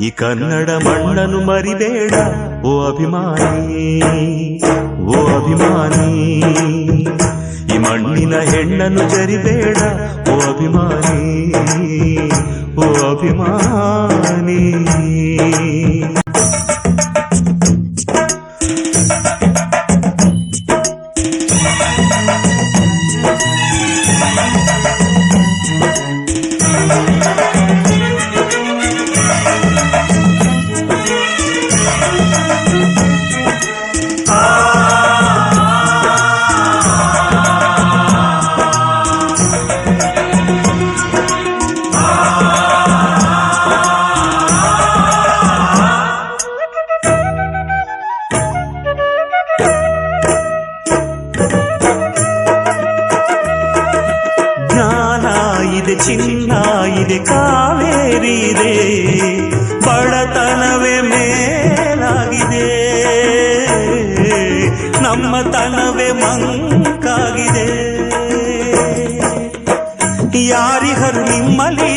ಈ ಕನ್ನಡ ಮಣ್ಣನ್ನು ಮರಿಬೇಡ ಓ ಅಭಿಮಾನಿ ಓ ಅಭಿಮಾನಿ ಈ ಮಣ್ಣಿನ ಹೆಣ್ಣನ್ನು ಜರಿಬೇಡ ಓ ಅಭಿಮಾನಿ ಓ ಅಭಿಮಾನಿ ಯಾರಿಹರು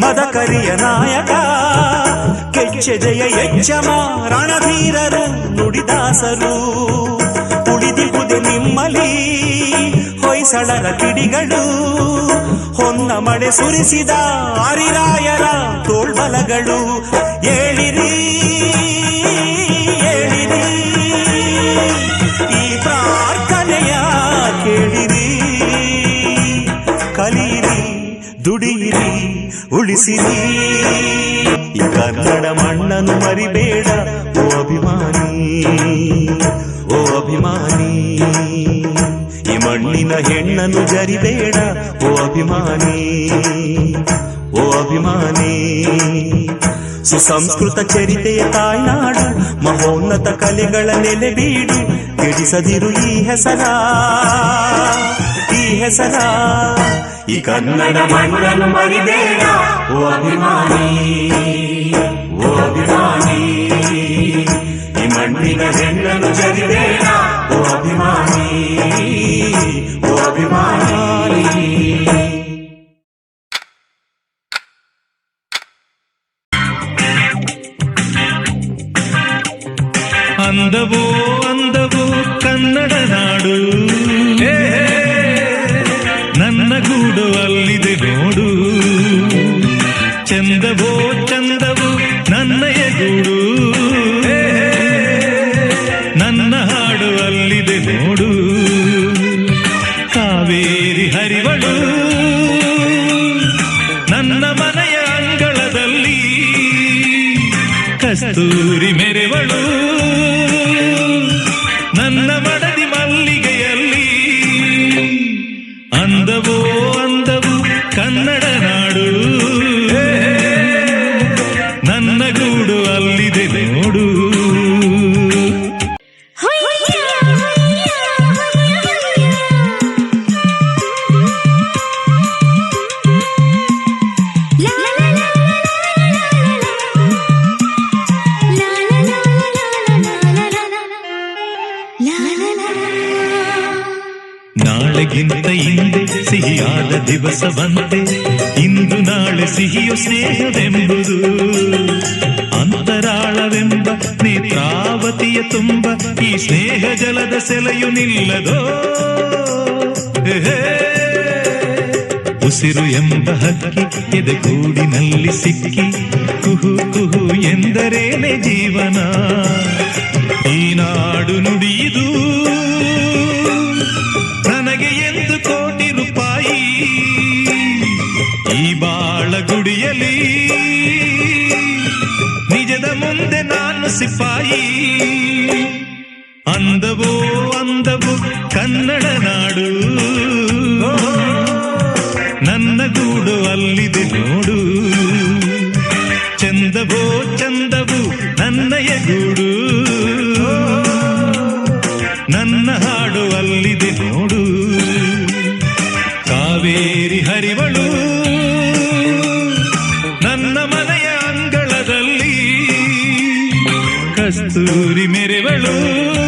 ಮದಕರಿಯ ನಾಯಕ ಕೆಚ್ಚೆ ಜಯ ಯಜ್ಜಮ ರಣಧೀರರು ನುಡಿದಾಸರು. ಉಳಿದಿಹುದೆ ನಿಮ್ಮಲಿ ಹೊಯ್ಸಳರ ಕಿಡಿಗಳು. ಹೊನ್ನ ಮಳೆ ಸುರಿಸಿದ ಹರಿರಾಯರ ತೋಳ್ಬಲಗಳು. ಏಳಿರಿ ಉಳಿಸಿರಿ ಈ ಕನ್ನಡ ಮಣ್ಣನ್ನು ಮರಿಬೇಡ, ಓ ಅಭಿಮಾನಿ ಓ ಅಭಿಮಾನಿ. ಈ ಮಣ್ಣಿನ ಹೆಣ್ಣನ್ನು ಜರಿಬೇಡ, ಓ ಅಭಿಮಾನಿ ಓ ಅಭಿಮಾನಿ. ಸುಸಂಸ್ಕೃತ ಚರಿತೆಯ ತಾಯ್ನಾಡು, ಮಹೋನ್ನತ ಕಲೆಗಳ ನೆಲೆ ಬೀಡು, ಗಿಡಿಸದಿರು ಈ ಹೆಸರ ಈ ಹೆಸರ. ಈ ಕನ್ನಡ ಮಣ್ಣನ್ನು ಮರಿಬೇಡ ಓ ಅಭಿಮಾನಿ ಓ ಅಭಿಮಾನಿ ಈ ಮಣ್ಣಿನ ಹೆಣ್ಣನ್ನು ಜರಿಬೇಡ ಓ ಅಭಿಮಾನಿ ಓ ಅಭಿಮಾನಿ ಅಂದವೋ ಅಂದವೋ ಕನ್ನಡ ನಾಡು ಚಂದವೋ ಚಂದವು ನನ್ನಯ ಗೂಡು ನನ್ನ ಹಾಡು ಅಲ್ಲಿದೆ ನೋಡು. ಕಾವೇರಿ ಹರಿವಳು. ನನ್ನ ಮನೆಯ ಅಂಗಳದಲ್ಲಿ ಕಸ್ತೂರಿ ಮೆರೆವಳು ನಾಳೆಗಿಂತ ಹಿಂದೆ ಸಿಹಿಯಾದ ದಿವಸವಂತೆ ಇಂದು ನಾಳೆ ಸಿಹಿಯು ಸ್ನೇಹವೆಂಬುದು. ಅಂತರಾಳವೆಂಬ ನೇತ್ರಾವತಿಯ ತುಂಬ ಈ ಸ್ನೇಹ ಜಲದ ಸೆಲೆಯು ನಿಲ್ಲದೋ? ಉಸಿರು ಎಂಬ ಹಕ್ಕಿ ಎದೆಗೂಡಿನಲ್ಲಿ ಸಿಕ್ಕಿ ಕುಹು ಕುಹು ಎಂದರೇನೆ ಜೀವನ? சிப்பாயி అందవో అందవు కన్నడ నాడు నన్న గూడు అల్లిదెను Hallelujah.